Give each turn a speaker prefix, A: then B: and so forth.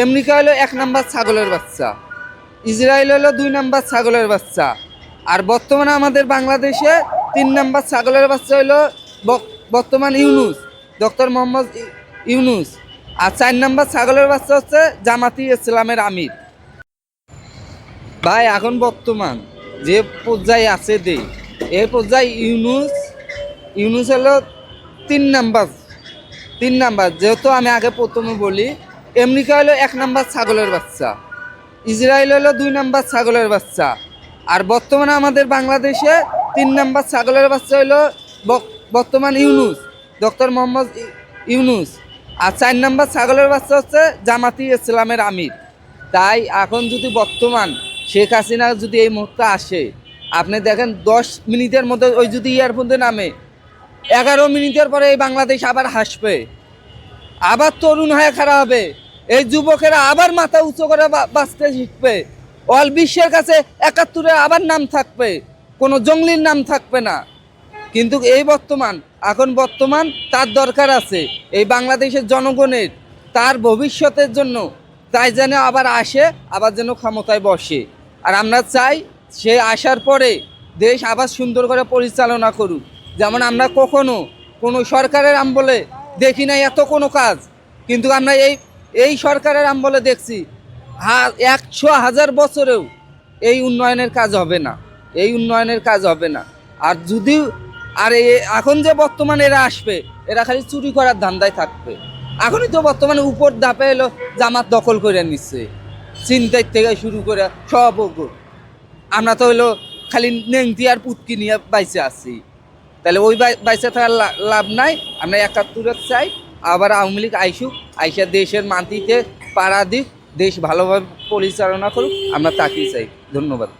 A: America হলো এক number ছাগলের বাচ্চা। ইসরায়েল হলো দুই নাম্বার ছাগলের বাচ্চা। আর বর্তমানে আমাদের বাংলাদেশে তিন নাম্বার ছাগলের বাচ্চা হলো বর্তমান ইউনুস, ডক্টর মোহাম্মদ ইউনুস। আর চার নাম্বার ছাগলের বাচ্চা হচ্ছে জামাতি ইসলামের আমির। ভাই, এখন বর্তমান যে পর্যায়ে আছে দে এই পর্যায়ে ইউনুস ইউনুস হলো তিন নাম্বার তিন নাম্বার। যেহেতু আমি আগে প্রথমে বলি আমেরিকা হলো এক নাম্বার ছাগলের বাচ্চা। ইসরায়েল হলো দুই নাম্বার ছাগলের বাচ্চা। আর বর্তমানে আমাদের বাংলাদেশে তিন নাম্বার ছাগলের বাচ্চা হলো বর্তমান ইউনুস, ডক্টর মোহাম্মদ ইউনুস। আর চার নাম্বার ছাগলের বাচ্চা হচ্ছে জামাতি ইসলামের আমির। তাই এখন যদি বর্তমান শেখ হাসিনা যদি এই মুহূর্তে আসে, আপনি দেখেন দশ মিনিটের মধ্যে ওই যদি ইয়ারফোনে নামে, এগারো মিনিটের পরে এই বাংলাদেশ আবার হাসবে। আবার তরুণ হয়ে খারাপ হবে। এই যুবকেরা আবার মাথা উঁচু করে বাঁচতে শিখবে। অল বিশ্বের কাছে একাত্তরে আবার নাম থাকবে। কোনো জঙ্গলির নাম থাকবে না। কিন্তু এই বর্তমান, এখন বর্তমান তার দরকার আছে। এই বাংলাদেশের জনগণের, তার ভবিষ্যতের জন্য। তাই যেন আবার আসে, আবার যেন ক্ষমতায় বসে। আর আমরা চাই, সে আসার পরে দেশ আবার সুন্দর করে পরিচালনা করুক। যেমন আমরা কখনো কোনো সরকারের আমবলে দেখি নাই এত কোনো কাজ। কিন্তু আমরা এই এই সরকারের আমবলে দেখছি একশো হাজার বছরেও এই উন্নয়নের কাজ হবে না, এই উন্নয়নের কাজ হবে না। আর যদি, আর এখন যে বর্তমানে এরা আসবে, এরা খালি চুরি করার ধান্দায় থাকবে। এখনই তো বর্তমানে উপর ধাপে এলো, জামাত দখল করে নিচ্ছে। চিন্তার থেকে শুরু করে সব। আমরা তো হইল খালি নেংটি আর পুতকি নিয়ে বাইসে আছি। তাহলে ওই বাই- বাইসে থাকার লাভ নাই, আমরা একাত্তরের চাই, আবার আওয়ামী লীগ আইসুক আইসা দেশের মাটিতে পাড়া দিক দেশ ভালোভাবে পরিচালনা করুক আমরা তাকেই চাই। ধন্যবাদ।